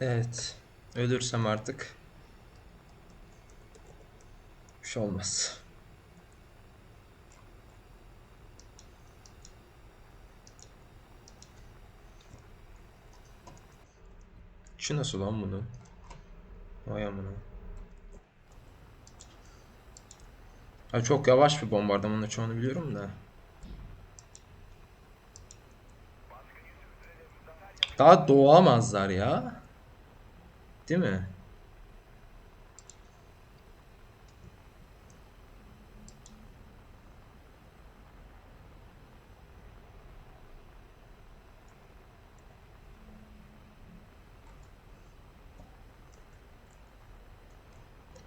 Evet. Ölürsem artık bir şey olmaz. Şu nasıl lan bunu? Vay amına. Ha çok yavaş bir bombardıman uçağını biliyorum da. Daha doğamazlar ya. Değil mi?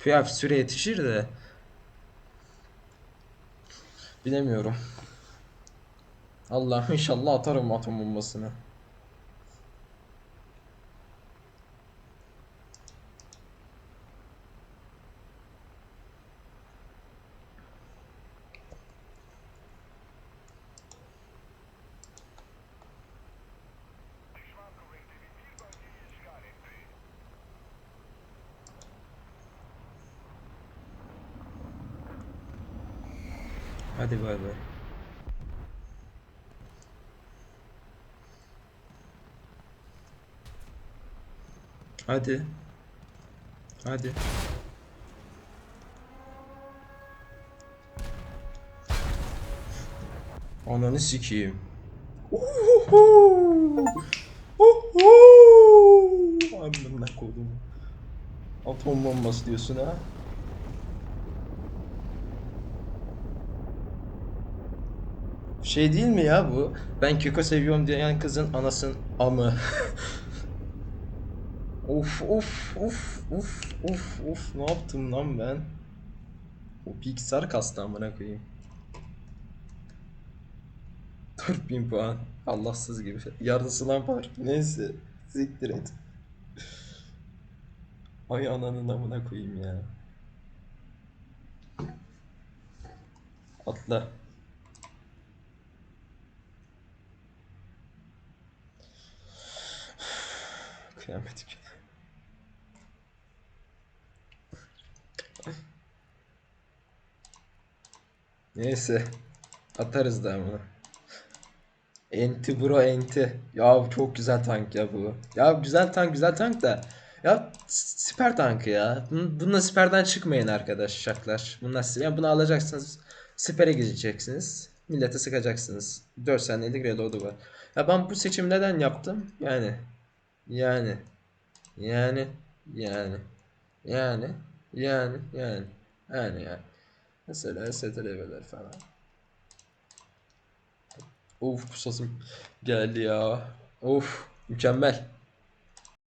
Ya süre yetişir de. Bilemiyorum. Allah'ım inşallah atarım atom bombasını. Hadi bay bay. Hadi. Hadi. Ananı sikeyim. Uhuhu. Uhu. Amına koydum. Atom bombası diyorsun ha? Şey değil mi ya bu? Ben Keko seviyorum diyen kızın anasının amı. of of of of of of ne yaptım lan ben? O Pixar kastı amına koyayım. 4000 puan. Allahsız gibi. Yarısı lan var. Neyse. Siktir et. Ay ananın amına koyayım ya. Atla. Kıyamet. Neyse. Atarız da bunu. Enti bro enti. Ya çok güzel tank ya bu. Ya güzel tank güzel tank da. Ya siper tankı ya. Bun- Bununla siperden çıkmayın arkadaşlar. Bunlar ya bunu alacaksınız. Sipere gideceksiniz. Millete sıkacaksınız. 4 saniyelik reload'u var. Ya ben bu seçimi neden yaptım? Yani. Yani. Yani. Yani. Yani. Yani. Yani. Yani yani. Mesela STR'ler falan. Of pusasım geldi ya. Of mükemmel.